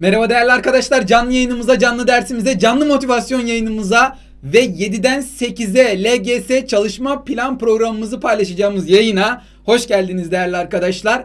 Merhaba değerli arkadaşlar. Canlı yayınımıza, canlı dersimize, canlı motivasyon yayınımıza ve 7'den 8'e LGS çalışma plan programımızı paylaşacağımız yayına hoş geldiniz değerli arkadaşlar.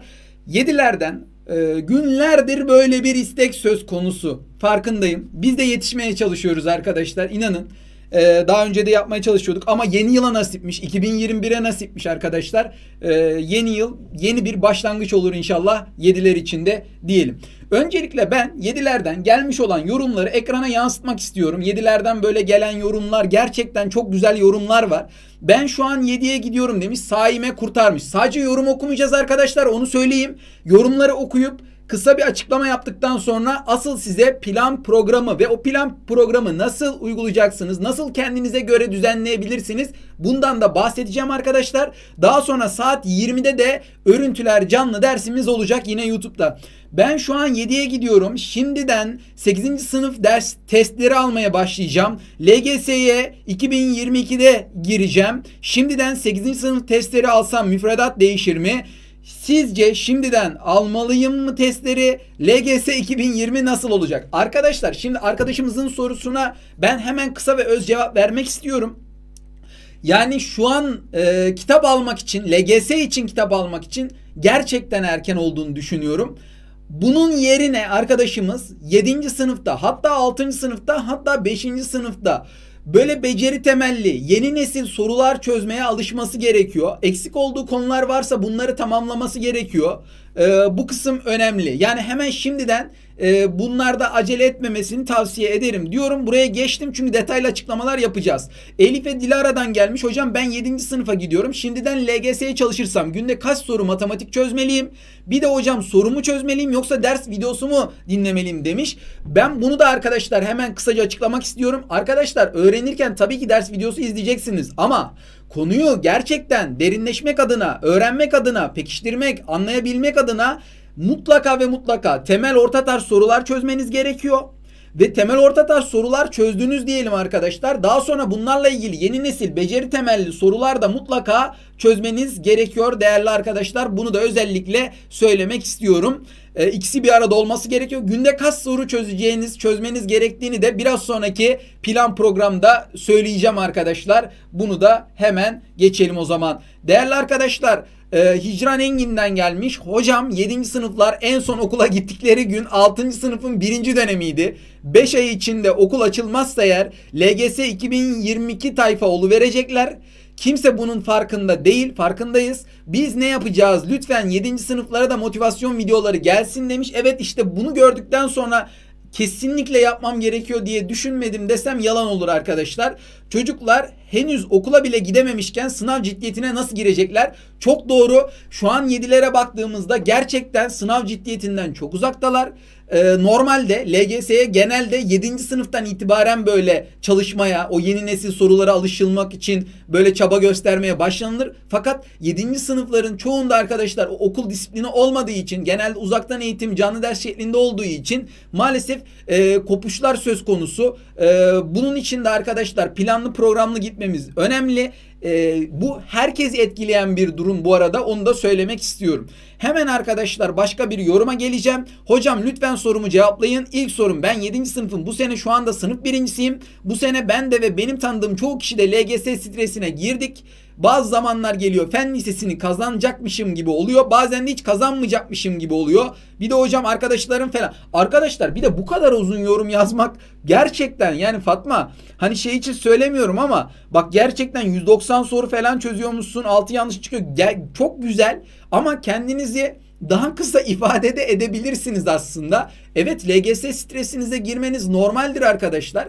7'lerden e, günlerdir böyle bir istek söz konusu. Farkındayım. Biz de yetişmeye çalışıyoruz arkadaşlar. İnanın. E, daha önce de yapmaya çalışıyorduk ama yeni yıla nasipmiş. 2021'e nasipmiş arkadaşlar. E, yeni yıl yeni bir başlangıç olur inşallah 7'ler içinde diyelim. Öncelikle ben 7'lerden gelmiş olan yorumları ekrana yansıtmak istiyorum. 7'lerden böyle gelen yorumlar gerçekten çok güzel yorumlar var. Ben şu an 7'ye gidiyorum demiş. Saime kurtarmış. Sadece yorum okumayacağız arkadaşlar onu söyleyeyim. Yorumları okuyup kısa bir açıklama yaptıktan sonra asıl size plan programı ve o plan programı nasıl uygulayacaksınız, nasıl kendinize göre düzenleyebilirsiniz bundan da bahsedeceğim arkadaşlar. Daha sonra saat 20'de de örüntüler canlı dersimiz olacak yine YouTube'da. Ben şu an 7'ye gidiyorum. Şimdiden 8. sınıf ders testleri almaya başlayacağım. LGS'ye 2022'de gireceğim. Şimdiden 8. sınıf testleri alsam müfredat değişir mi? Sizce şimdiden almalıyım mı testleri? LGS 2020 nasıl olacak? Arkadaşlar şimdi arkadaşımızın sorusuna ben hemen kısa ve öz cevap vermek istiyorum. Yani şu an e, kitap almak için, LGS için kitap almak için gerçekten erken olduğunu düşünüyorum. Bunun yerine arkadaşımız 7. sınıfta hatta 6. sınıfta hatta 5. sınıfta böyle beceri temelli yeni nesil sorular çözmeye alışması gerekiyor. Eksik olduğu konular varsa bunları tamamlaması gerekiyor. Ee, bu kısım önemli. Yani hemen şimdiden e, bunlarda acele etmemesini tavsiye ederim diyorum. Buraya geçtim çünkü detaylı açıklamalar yapacağız. Elif ve Dilara'dan gelmiş. Hocam ben 7. sınıfa gidiyorum. Şimdiden LGS'ye çalışırsam günde kaç soru matematik çözmeliyim? Bir de hocam sorumu çözmeliyim yoksa ders videosu mu dinlemeliyim demiş. Ben bunu da arkadaşlar hemen kısaca açıklamak istiyorum. Arkadaşlar öğrenirken tabii ki ders videosu izleyeceksiniz ama konuyu gerçekten derinleşmek adına, öğrenmek adına, pekiştirmek, anlayabilmek adına mutlaka ve mutlaka temel orta tarz sorular çözmeniz gerekiyor. Ve temel orta tarz sorular çözdünüz diyelim arkadaşlar. Daha sonra bunlarla ilgili yeni nesil beceri temelli sorular da mutlaka çözmeniz gerekiyor değerli arkadaşlar. Bunu da özellikle söylemek istiyorum. E, ikisi bir arada olması gerekiyor. Günde kaç soru çözeceğiniz, çözmeniz gerektiğini de biraz sonraki plan programda söyleyeceğim arkadaşlar. Bunu da hemen geçelim o zaman. Değerli arkadaşlar, e, Hicran Engin'den gelmiş. Hocam 7. sınıflar en son okula gittikleri gün 6. sınıfın 1. dönemiydi. 5 ay içinde okul açılmazsa eğer LGS 2022 tayfa verecekler. Kimse bunun farkında değil, farkındayız. Biz ne yapacağız? Lütfen 7. sınıflara da motivasyon videoları gelsin demiş. Evet işte bunu gördükten sonra kesinlikle yapmam gerekiyor diye düşünmedim desem yalan olur arkadaşlar. Çocuklar henüz okula bile gidememişken sınav ciddiyetine nasıl girecekler? Çok doğru. Şu an 7'lere baktığımızda gerçekten sınav ciddiyetinden çok uzaktalar. Ee, normalde LGS'ye genelde 7. sınıftan itibaren böyle çalışmaya, o yeni nesil sorulara alışılmak için böyle çaba göstermeye başlanılır. Fakat 7. sınıfların çoğunda arkadaşlar okul disiplini olmadığı için, genelde uzaktan eğitim canlı ders şeklinde olduğu için maalesef e, kopuşlar söz konusu. E, bunun için de arkadaşlar planlı programlı gitmemiz önemli. E, bu herkes etkileyen bir durum bu arada onu da söylemek istiyorum. Hemen arkadaşlar başka bir yoruma geleceğim. Hocam lütfen sorumu cevaplayın. İlk sorum ben 7. sınıfım. Bu sene şu anda sınıf birincisiyim. Bu sene ben de ve benim tanıdığım çoğu kişi de LGS stresine girdik. Bazı zamanlar geliyor fen lisesini kazanacakmışım gibi oluyor. Bazen de hiç kazanmayacakmışım gibi oluyor. Bir de hocam arkadaşlarım falan. Arkadaşlar bir de bu kadar uzun yorum yazmak gerçekten yani Fatma hani şey için söylemiyorum ama bak gerçekten 190 soru falan çözüyormuşsun. 6 yanlış çıkıyor. Gel, çok güzel ama kendinizi daha kısa ifade de edebilirsiniz aslında. Evet LGS stresinize girmeniz normaldir arkadaşlar.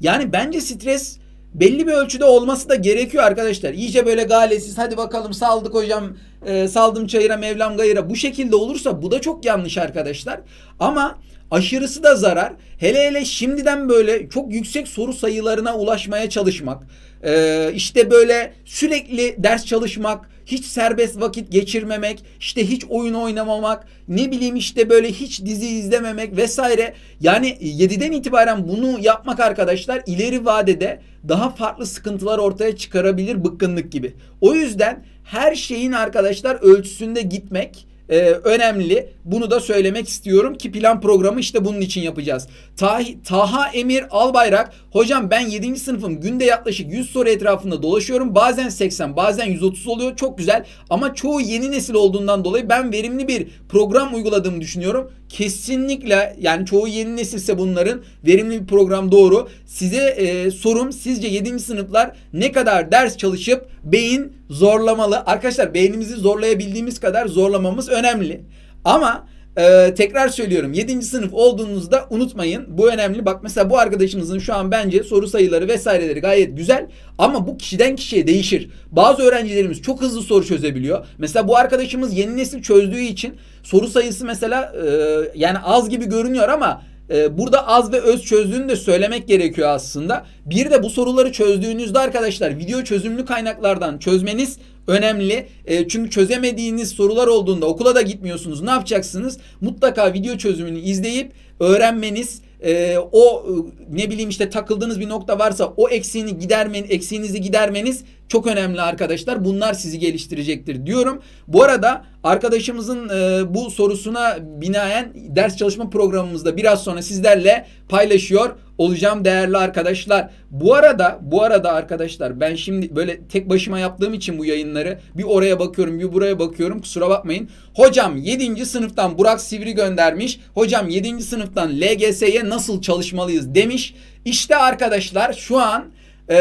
Yani bence stres belli bir ölçüde olması da gerekiyor arkadaşlar. İyice böyle galesiz hadi bakalım saldık hocam e, saldım çayıra mevlam gayıra bu şekilde olursa bu da çok yanlış arkadaşlar. Ama aşırısı da zarar. Hele hele şimdiden böyle çok yüksek soru sayılarına ulaşmaya çalışmak. E, işte böyle sürekli ders çalışmak, hiç serbest vakit geçirmemek, işte hiç oyun oynamamak, ne bileyim işte böyle hiç dizi izlememek vesaire. Yani 7'den itibaren bunu yapmak arkadaşlar ileri vadede daha farklı sıkıntılar ortaya çıkarabilir bıkkınlık gibi. O yüzden her şeyin arkadaşlar ölçüsünde gitmek e, önemli. Bunu da söylemek istiyorum ki plan programı işte bunun için yapacağız. Tahi, Taha Emir Albayrak hocam ben 7. sınıfım günde yaklaşık 100 soru etrafında dolaşıyorum. Bazen 80 bazen 130 oluyor çok güzel ama çoğu yeni nesil olduğundan dolayı ben verimli bir program uyguladığımı düşünüyorum. Kesinlikle yani çoğu yeni nesilse bunların verimli bir program doğru. Size e, sorum sizce 7. sınıflar ne kadar ders çalışıp beyin zorlamalı? Arkadaşlar beynimizi zorlayabildiğimiz kadar zorlamamız önemli. Ama ee, tekrar söylüyorum 7. sınıf olduğunuzda unutmayın bu önemli. Bak mesela bu arkadaşımızın şu an bence soru sayıları vesaireleri gayet güzel ama bu kişiden kişiye değişir. Bazı öğrencilerimiz çok hızlı soru çözebiliyor. Mesela bu arkadaşımız yeni nesil çözdüğü için soru sayısı mesela e, yani az gibi görünüyor ama e, burada az ve öz çözdüğünü de söylemek gerekiyor aslında. Bir de bu soruları çözdüğünüzde arkadaşlar video çözümlü kaynaklardan çözmeniz önemli. E, çünkü çözemediğiniz sorular olduğunda okula da gitmiyorsunuz. Ne yapacaksınız? Mutlaka video çözümünü izleyip öğrenmeniz e, o ne bileyim işte takıldığınız bir nokta varsa o eksiğini gidermen eksiğinizi gidermeniz çok önemli arkadaşlar. Bunlar sizi geliştirecektir diyorum. Bu arada arkadaşımızın e, bu sorusuna binaen ders çalışma programımızda biraz sonra sizlerle paylaşıyor olacağım değerli arkadaşlar. Bu arada bu arada arkadaşlar ben şimdi böyle tek başıma yaptığım için bu yayınları bir oraya bakıyorum bir buraya bakıyorum kusura bakmayın. Hocam 7. sınıftan Burak Sivri göndermiş. Hocam 7. sınıftan LGS'ye nasıl çalışmalıyız demiş. İşte arkadaşlar şu an e,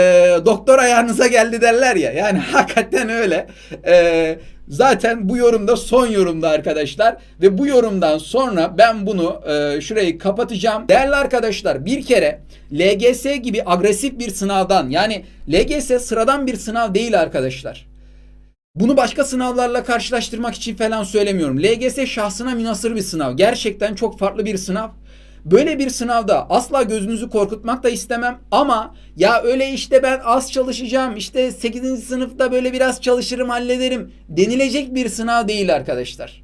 doktor ayağınıza geldi derler ya. Yani hakikaten öyle. E, zaten bu yorumda son yorumda arkadaşlar. Ve bu yorumdan sonra ben bunu e, şurayı kapatacağım. Değerli arkadaşlar bir kere LGS gibi agresif bir sınavdan yani LGS sıradan bir sınav değil arkadaşlar. Bunu başka sınavlarla karşılaştırmak için falan söylemiyorum. LGS şahsına münasır bir sınav. Gerçekten çok farklı bir sınav. Böyle bir sınavda asla gözünüzü korkutmak da istemem ama ya öyle işte ben az çalışacağım işte 8. sınıfta böyle biraz çalışırım hallederim denilecek bir sınav değil arkadaşlar.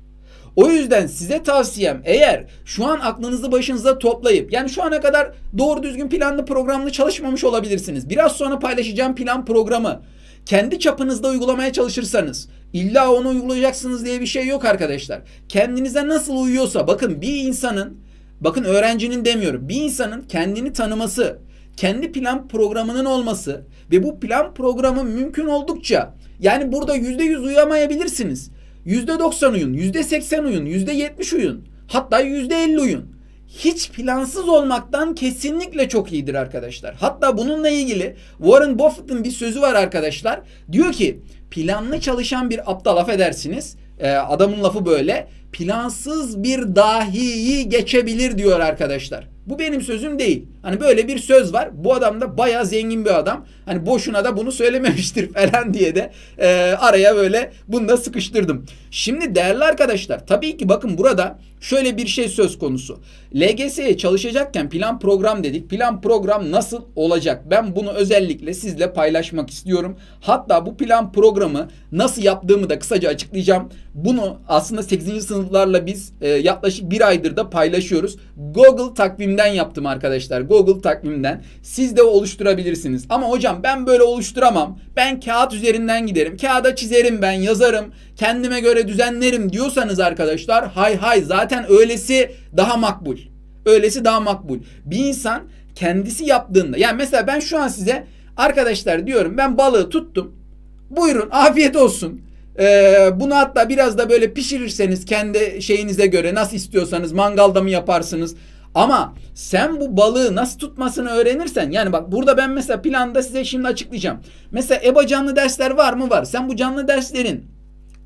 O yüzden size tavsiyem eğer şu an aklınızı başınıza toplayıp yani şu ana kadar doğru düzgün planlı programlı çalışmamış olabilirsiniz. Biraz sonra paylaşacağım plan programı kendi çapınızda uygulamaya çalışırsanız illa onu uygulayacaksınız diye bir şey yok arkadaşlar. Kendinize nasıl uyuyorsa bakın bir insanın bakın öğrencinin demiyorum bir insanın kendini tanıması kendi plan programının olması ve bu plan programı mümkün oldukça yani burada %100 uyuyamayabilirsiniz. %90 uyun, %80 uyun, %70 uyun. Hatta %50 uyun. Hiç plansız olmaktan kesinlikle çok iyidir arkadaşlar. Hatta bununla ilgili Warren Buffett'ın bir sözü var arkadaşlar. Diyor ki planlı çalışan bir aptal affedersiniz. Ee, adamın lafı böyle. Plansız bir dahiyi geçebilir diyor arkadaşlar. Bu benim sözüm değil. Hani böyle bir söz var. Bu adam da bayağı zengin bir adam. Hani boşuna da bunu söylememiştir falan diye de e, araya böyle bunu da sıkıştırdım. Şimdi değerli arkadaşlar tabii ki bakın burada şöyle bir şey söz konusu. LGS'ye çalışacakken plan program dedik. Plan program nasıl olacak? Ben bunu özellikle sizle paylaşmak istiyorum. Hatta bu plan programı nasıl yaptığımı da kısaca açıklayacağım. Bunu aslında 8. sınıflarla biz e, yaklaşık bir aydır da paylaşıyoruz. Google takvimden yaptım arkadaşlar. Google takvimden. Siz de oluşturabilirsiniz. Ama hocam ben böyle oluşturamam. Ben kağıt üzerinden giderim. Kağıda çizerim ben yazarım. Kendime göre düzenlerim diyorsanız arkadaşlar hay hay zaten öylesi daha makbul. Öylesi daha makbul. Bir insan kendisi yaptığında yani mesela ben şu an size arkadaşlar diyorum ben balığı tuttum. Buyurun afiyet olsun. Ee, bunu hatta biraz da böyle pişirirseniz kendi şeyinize göre nasıl istiyorsanız mangalda mı yaparsınız? Ama sen bu balığı nasıl tutmasını öğrenirsen yani bak burada ben mesela planda size şimdi açıklayacağım. Mesela EBA canlı dersler var mı? Var. Sen bu canlı derslerin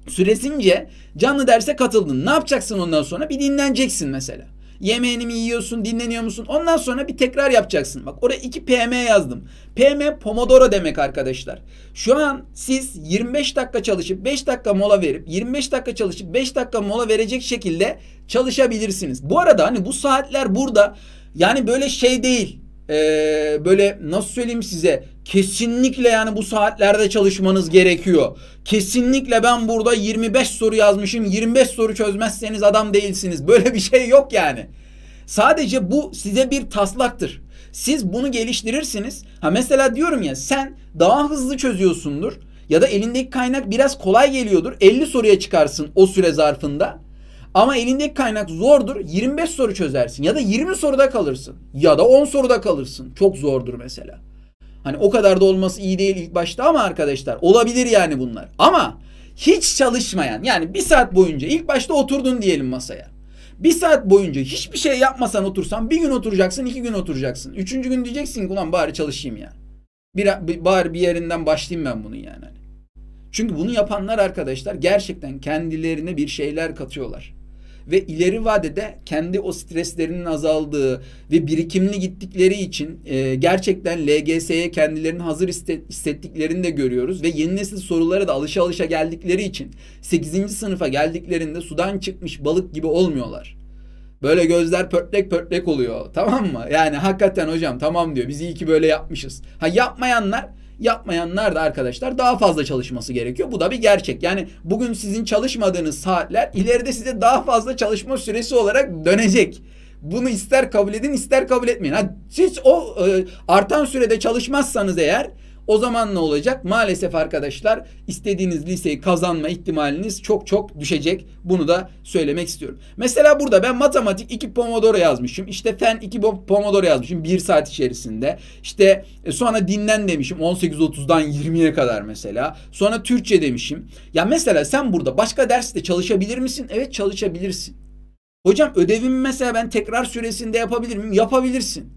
süresince canlı derse katıldın. Ne yapacaksın ondan sonra? Bir dinleneceksin mesela. Yemeğini mi yiyorsun, dinleniyor musun? Ondan sonra bir tekrar yapacaksın. Bak oraya 2 PM yazdım. PM Pomodoro demek arkadaşlar. Şu an siz 25 dakika çalışıp 5 dakika mola verip 25 dakika çalışıp 5 dakika mola verecek şekilde çalışabilirsiniz. Bu arada hani bu saatler burada yani böyle şey değil. Ee, böyle nasıl söyleyeyim size kesinlikle yani bu saatlerde çalışmanız gerekiyor. Kesinlikle ben burada 25 soru yazmışım 25 soru çözmezseniz adam değilsiniz. Böyle bir şey yok yani. Sadece bu size bir taslaktır. Siz bunu geliştirirsiniz. Ha mesela diyorum ya sen daha hızlı çözüyorsundur ya da elindeki kaynak biraz kolay geliyordur. 50 soruya çıkarsın o süre zarfında. Ama elindeki kaynak zordur. 25 soru çözersin ya da 20 soruda kalırsın ya da 10 soruda kalırsın. Çok zordur mesela. Hani o kadar da olması iyi değil ilk başta ama arkadaşlar olabilir yani bunlar. Ama hiç çalışmayan yani bir saat boyunca ilk başta oturdun diyelim masaya. Bir saat boyunca hiçbir şey yapmasan otursan bir gün oturacaksın iki gün oturacaksın. Üçüncü gün diyeceksin ki ulan bari çalışayım ya. Bir, bari bir yerinden başlayayım ben bunun yani. Çünkü bunu yapanlar arkadaşlar gerçekten kendilerine bir şeyler katıyorlar. Ve ileri vadede kendi o streslerinin azaldığı ve birikimli gittikleri için e, gerçekten LGS'ye kendilerini hazır hisse- hissettiklerini de görüyoruz. Ve yeni nesil sorulara da alışa alışa geldikleri için 8. sınıfa geldiklerinde sudan çıkmış balık gibi olmuyorlar. Böyle gözler pörtlek pörtlek oluyor. Tamam mı? Yani hakikaten hocam tamam diyor. Biz iyi ki böyle yapmışız. Ha yapmayanlar yapmayanlar da arkadaşlar daha fazla çalışması gerekiyor. Bu da bir gerçek. Yani bugün sizin çalışmadığınız saatler ileride size daha fazla çalışma süresi olarak dönecek. Bunu ister kabul edin ister kabul etmeyin. Ha, siz o e, artan sürede çalışmazsanız eğer o zaman ne olacak? Maalesef arkadaşlar istediğiniz liseyi kazanma ihtimaliniz çok çok düşecek. Bunu da söylemek istiyorum. Mesela burada ben matematik 2 Pomodoro yazmışım. İşte fen 2 Pomodoro yazmışım 1 saat içerisinde. İşte e, sonra dinlen demişim 18.30'dan 20'ye kadar mesela. Sonra Türkçe demişim. Ya mesela sen burada başka derste çalışabilir misin? Evet çalışabilirsin. Hocam ödevimi mesela ben tekrar süresinde yapabilir miyim? Yapabilirsin.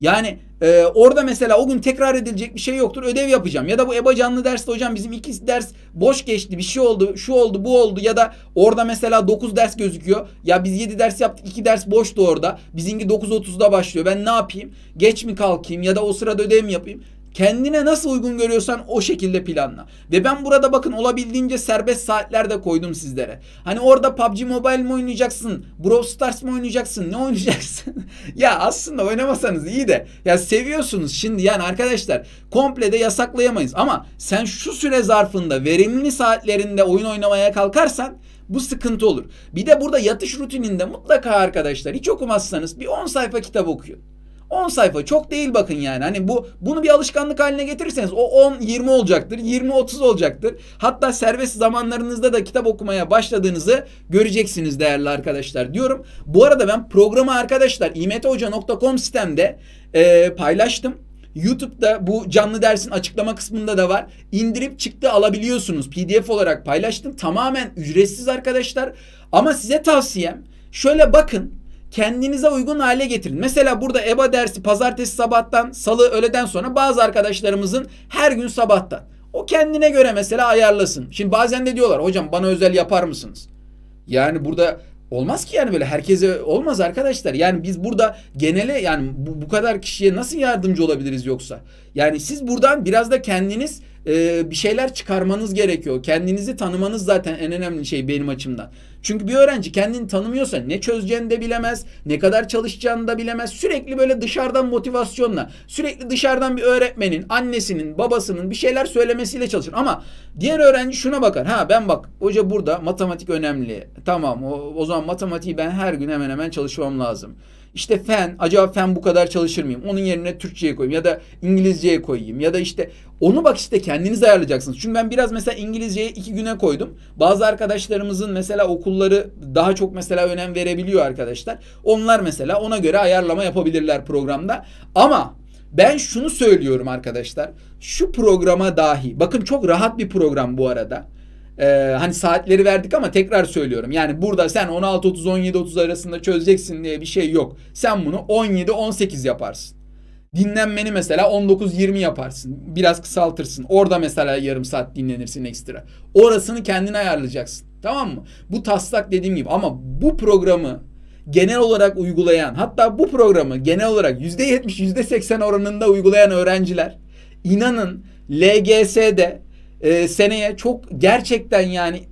Yani e, orada mesela o gün tekrar edilecek bir şey yoktur. Ödev yapacağım. Ya da bu EBA canlı derste hocam bizim iki ders boş geçti. Bir şey oldu. Şu oldu bu oldu. Ya da orada mesela 9 ders gözüküyor. Ya biz 7 ders yaptık. 2 ders boştu orada. Bizimki 9.30'da başlıyor. Ben ne yapayım? Geç mi kalkayım? Ya da o sırada ödev mi yapayım? Kendine nasıl uygun görüyorsan o şekilde planla. Ve ben burada bakın olabildiğince serbest saatler de koydum sizlere. Hani orada PUBG Mobile mi oynayacaksın? Brawl Stars mı oynayacaksın? Ne oynayacaksın? ya aslında oynamasanız iyi de. Ya seviyorsunuz şimdi yani arkadaşlar komple de yasaklayamayız. Ama sen şu süre zarfında verimli saatlerinde oyun oynamaya kalkarsan bu sıkıntı olur. Bir de burada yatış rutininde mutlaka arkadaşlar hiç okumazsanız bir 10 sayfa kitap okuyun. 10 sayfa çok değil bakın yani. Hani bu bunu bir alışkanlık haline getirirseniz o 10 20 olacaktır. 20 30 olacaktır. Hatta serbest zamanlarınızda da kitap okumaya başladığınızı göreceksiniz değerli arkadaşlar diyorum. Bu arada ben programı arkadaşlar imetohoca.com sitemde e, paylaştım. YouTube'da bu canlı dersin açıklama kısmında da var. İndirip çıktı alabiliyorsunuz. PDF olarak paylaştım. Tamamen ücretsiz arkadaşlar. Ama size tavsiyem şöyle bakın kendinize uygun hale getirin. Mesela burada EBA dersi pazartesi sabahtan salı öğleden sonra bazı arkadaşlarımızın her gün sabahtan. O kendine göre mesela ayarlasın. Şimdi bazen de diyorlar hocam bana özel yapar mısınız? Yani burada olmaz ki yani böyle herkese olmaz arkadaşlar. Yani biz burada genele yani bu, bu kadar kişiye nasıl yardımcı olabiliriz yoksa? Yani siz buradan biraz da kendiniz e, bir şeyler çıkarmanız gerekiyor. Kendinizi tanımanız zaten en önemli şey benim açımdan. Çünkü bir öğrenci kendini tanımıyorsa ne çözeceğini de bilemez, ne kadar çalışacağını da bilemez. Sürekli böyle dışarıdan motivasyonla, sürekli dışarıdan bir öğretmenin, annesinin, babasının bir şeyler söylemesiyle çalışır. Ama diğer öğrenci şuna bakar. Ha ben bak hoca burada matematik önemli. Tamam o, o zaman matematiği ben her gün hemen hemen çalışmam lazım. İşte fen, acaba fen bu kadar çalışır mıyım? Onun yerine Türkçe'ye koyayım ya da İngilizce'ye koyayım ya da işte onu bak işte kendiniz ayarlayacaksınız. Çünkü ben biraz mesela İngilizce'ye iki güne koydum. Bazı arkadaşlarımızın mesela okulları daha çok mesela önem verebiliyor arkadaşlar. Onlar mesela ona göre ayarlama yapabilirler programda. Ama ben şunu söylüyorum arkadaşlar. Şu programa dahi bakın çok rahat bir program bu arada. Ee, hani saatleri verdik ama tekrar söylüyorum. Yani burada sen 16.30 17.30 arasında çözeceksin diye bir şey yok. Sen bunu 17 18 yaparsın. Dinlenmeni mesela 19-20 yaparsın. Biraz kısaltırsın. Orada mesela yarım saat dinlenirsin ekstra. Orasını kendin ayarlayacaksın. Tamam mı? Bu taslak dediğim gibi ama bu programı genel olarak uygulayan hatta bu programı genel olarak %70 %80 oranında uygulayan öğrenciler inanın LGS'de e, seneye çok gerçekten yani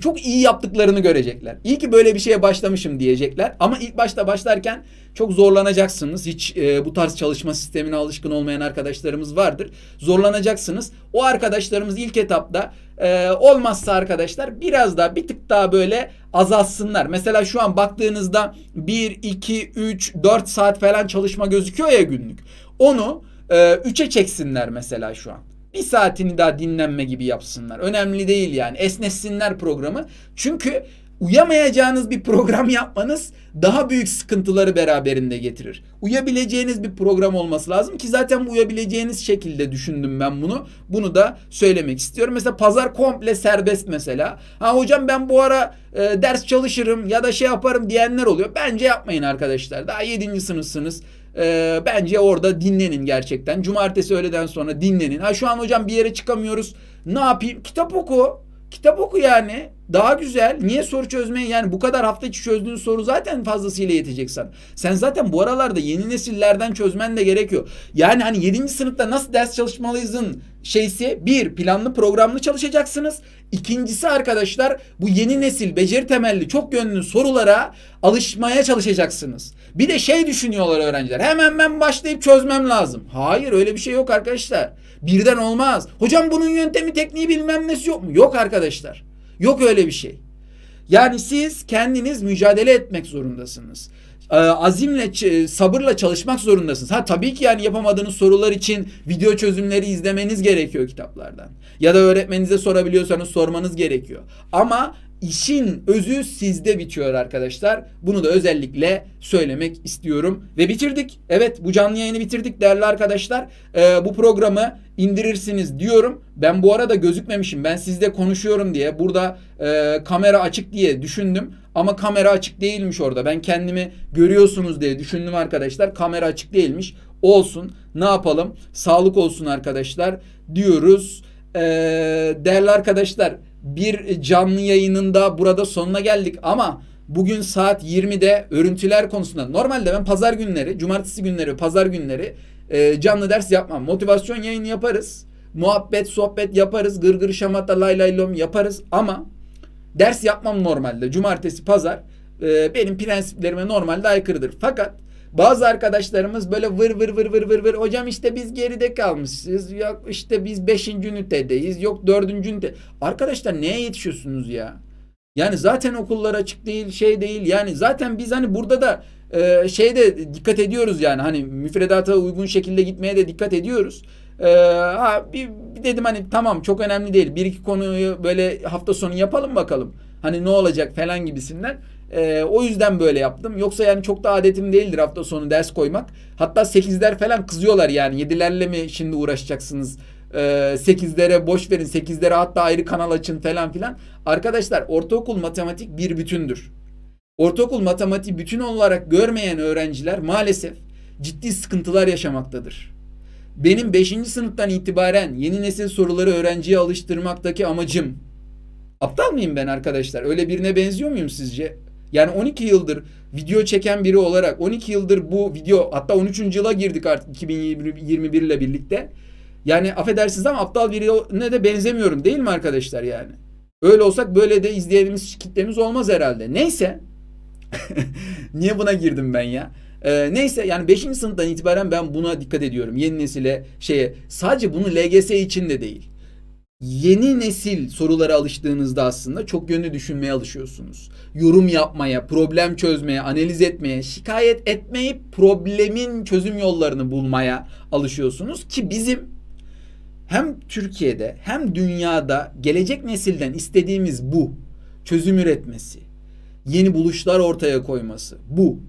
çok iyi yaptıklarını görecekler. İyi ki böyle bir şeye başlamışım diyecekler. Ama ilk başta başlarken çok zorlanacaksınız. Hiç e, bu tarz çalışma sistemine alışkın olmayan arkadaşlarımız vardır. Zorlanacaksınız. O arkadaşlarımız ilk etapta e, olmazsa arkadaşlar biraz daha bir tık daha böyle azalsınlar. Mesela şu an baktığınızda 1, 2, 3, 4 saat falan çalışma gözüküyor ya günlük. Onu e, 3'e çeksinler mesela şu an bir saatini daha dinlenme gibi yapsınlar. Önemli değil yani. Esnetsinler programı. Çünkü Uyamayacağınız bir program yapmanız daha büyük sıkıntıları beraberinde getirir. Uyabileceğiniz bir program olması lazım ki zaten uyabileceğiniz şekilde düşündüm ben bunu. Bunu da söylemek istiyorum. Mesela pazar komple serbest mesela. Ha hocam ben bu ara e, ders çalışırım ya da şey yaparım diyenler oluyor. Bence yapmayın arkadaşlar. Daha 7. sınıfsınız. E, bence orada dinlenin gerçekten. Cumartesi öğleden sonra dinlenin. Ha şu an hocam bir yere çıkamıyoruz. Ne yapayım? Kitap oku. Kitap oku yani. Daha güzel. Niye soru çözmeye yani bu kadar hafta içi çözdüğün soru zaten fazlasıyla yetecek sana. Sen zaten bu aralarda yeni nesillerden çözmen de gerekiyor. Yani hani 7. sınıfta nasıl ders çalışmalıyızın şeysi bir planlı programlı çalışacaksınız. İkincisi arkadaşlar bu yeni nesil beceri temelli çok yönlü sorulara alışmaya çalışacaksınız. Bir de şey düşünüyorlar öğrenciler. Hemen ben başlayıp çözmem lazım. Hayır öyle bir şey yok arkadaşlar. Birden olmaz. Hocam bunun yöntemi tekniği bilmem nesi yok mu? Yok arkadaşlar. Yok öyle bir şey. Yani siz kendiniz mücadele etmek zorundasınız. Ee, azimle, sabırla çalışmak zorundasınız. Ha tabii ki yani yapamadığınız sorular için video çözümleri izlemeniz gerekiyor kitaplardan. Ya da öğretmeninize sorabiliyorsanız sormanız gerekiyor. Ama işin özü sizde bitiyor arkadaşlar. Bunu da özellikle söylemek istiyorum. Ve bitirdik. Evet bu canlı yayını bitirdik değerli arkadaşlar. Ee, bu programı indirirsiniz diyorum. Ben bu arada gözükmemişim. Ben sizle konuşuyorum diye burada e, kamera açık diye düşündüm. Ama kamera açık değilmiş orada. Ben kendimi görüyorsunuz diye düşündüm arkadaşlar. Kamera açık değilmiş. Olsun. Ne yapalım? Sağlık olsun arkadaşlar diyoruz. Ee, değerli arkadaşlar bir canlı yayınında burada sonuna geldik ama bugün saat 20'de örüntüler konusunda normalde ben pazar günleri, cumartesi günleri, pazar günleri e, canlı ders yapmam. Motivasyon yayını yaparız. Muhabbet, sohbet yaparız. Gırgır şamata lay lay lom yaparız ama ders yapmam normalde. Cumartesi, pazar e, benim prensiplerime normalde aykırıdır. Fakat bazı arkadaşlarımız böyle vır vır vır vır vır vır hocam işte biz geride kalmışız. Yok işte biz 5. ünitedeyiz. Yok 4. ünite. Arkadaşlar neye yetişiyorsunuz ya? Yani zaten okullar açık değil, şey değil. Yani zaten biz hani burada da e, şeyde dikkat ediyoruz yani hani müfredata uygun şekilde gitmeye de dikkat ediyoruz. E, ha bir, bir dedim hani tamam çok önemli değil. Bir iki konuyu böyle hafta sonu yapalım bakalım. Hani ne olacak falan gibisinden. E, o yüzden böyle yaptım. Yoksa yani çok da adetim değildir hafta sonu ders koymak. Hatta 8'ler falan kızıyorlar yani. 7'lerle mi şimdi uğraşacaksınız? Ee, 8'lere boş verin. 8'lere hatta ayrı kanal açın falan filan. Arkadaşlar ortaokul matematik bir bütündür. Ortaokul matematiği bütün olarak görmeyen öğrenciler maalesef ciddi sıkıntılar yaşamaktadır. Benim 5. sınıftan itibaren yeni nesil soruları öğrenciye alıştırmaktaki amacım aptal mıyım ben arkadaşlar? Öyle birine benziyor muyum sizce? Yani 12 yıldır video çeken biri olarak 12 yıldır bu video hatta 13. yıla girdik artık 2021 ile birlikte. Yani affedersiniz ama aptal birine de benzemiyorum değil mi arkadaşlar yani? Öyle olsak böyle de izleyenimiz kitlemiz olmaz herhalde. Neyse. Niye buna girdim ben ya? Ee, neyse yani 5. sınıftan itibaren ben buna dikkat ediyorum. Yeni nesile şeye sadece bunu LGS için de değil. Yeni nesil sorulara alıştığınızda aslında çok yönlü düşünmeye alışıyorsunuz. Yorum yapmaya, problem çözmeye, analiz etmeye, şikayet etmeyip problemin çözüm yollarını bulmaya alışıyorsunuz ki bizim hem Türkiye'de hem dünyada gelecek nesilden istediğimiz bu. Çözüm üretmesi, yeni buluşlar ortaya koyması bu.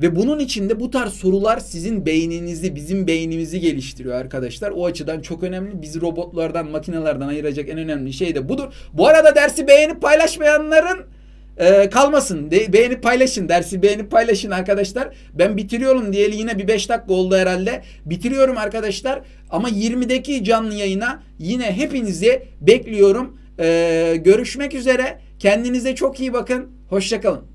Ve bunun içinde bu tarz sorular sizin beyninizi, bizim beynimizi geliştiriyor arkadaşlar. O açıdan çok önemli. Bizi robotlardan, makinelerden ayıracak en önemli şey de budur. Bu arada dersi beğenip paylaşmayanların e, kalmasın. De, beğenip paylaşın. Dersi beğenip paylaşın arkadaşlar. Ben bitiriyorum diyeli yine bir 5 dakika oldu herhalde. Bitiriyorum arkadaşlar. Ama 20'deki canlı yayına yine hepinizi bekliyorum. E, görüşmek üzere. Kendinize çok iyi bakın. Hoşçakalın.